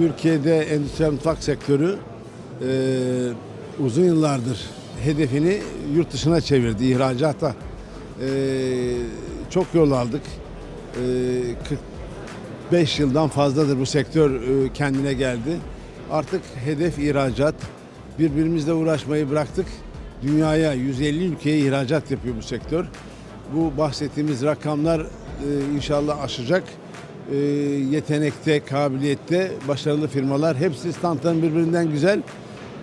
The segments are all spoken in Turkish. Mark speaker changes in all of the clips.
Speaker 1: Türkiye'de endüstriyel mutfak sektörü e, uzun yıllardır hedefini yurt dışına çevirdi, ihracata. E, çok yol aldık. E, 45 yıldan fazladır bu sektör e, kendine geldi. Artık hedef ihracat. Birbirimizle uğraşmayı bıraktık. Dünyaya 150 ülkeye ihracat yapıyor bu sektör. Bu bahsettiğimiz rakamlar e, inşallah aşacak. E, yetenekte, kabiliyette başarılı firmalar hepsi standların birbirinden güzel.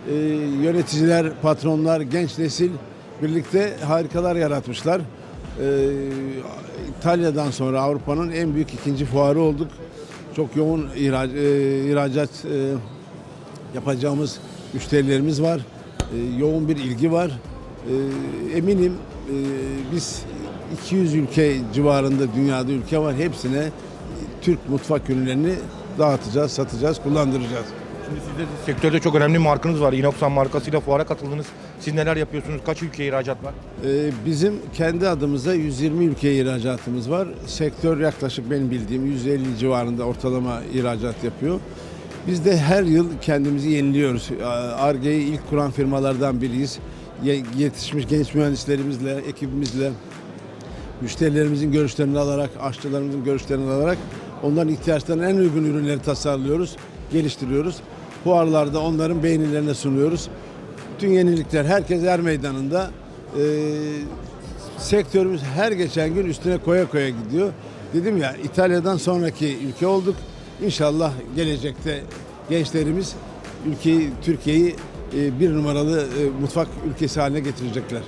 Speaker 1: E, yöneticiler, patronlar, genç nesil birlikte harikalar yaratmışlar. E, İtalya'dan sonra Avrupa'nın en büyük ikinci fuarı olduk. Çok yoğun ihrac, e, ihracat e, yapacağımız müşterilerimiz var. E, yoğun bir ilgi var. E, eminim e, biz 200 ülke civarında dünyada ülke var. Hepsine Türk mutfak ürünlerini dağıtacağız, satacağız, kullandıracağız.
Speaker 2: Şimdi sizde sektörde çok önemli markanız var. Inoxan markasıyla fuara katıldınız. Siz neler yapıyorsunuz? Kaç ülkeye ihracat var?
Speaker 1: Ee, Bizim kendi adımıza 120 ülkeye ihracatımız var. Sektör yaklaşık benim bildiğim 150 civarında ortalama ihracat yapıyor. Biz de her yıl kendimizi yeniliyoruz. Arge'yi ilk kuran firmalardan biriyiz. Ye- Yetişmiş genç mühendislerimizle, ekibimizle, müşterilerimizin görüşlerini alarak, aşçılarımızın görüşlerini alarak onların ihtiyaçlarına en uygun ürünleri tasarlıyoruz, geliştiriyoruz. Fuarlarda onların beğenilerine sunuyoruz. Bütün yenilikler herkes er meydanında. Ee, sektörümüz her geçen gün üstüne koya koya gidiyor. Dedim ya İtalya'dan sonraki ülke olduk. İnşallah gelecekte gençlerimiz ülkeyi, Türkiye'yi e, bir numaralı e, mutfak ülkesi haline getirecekler.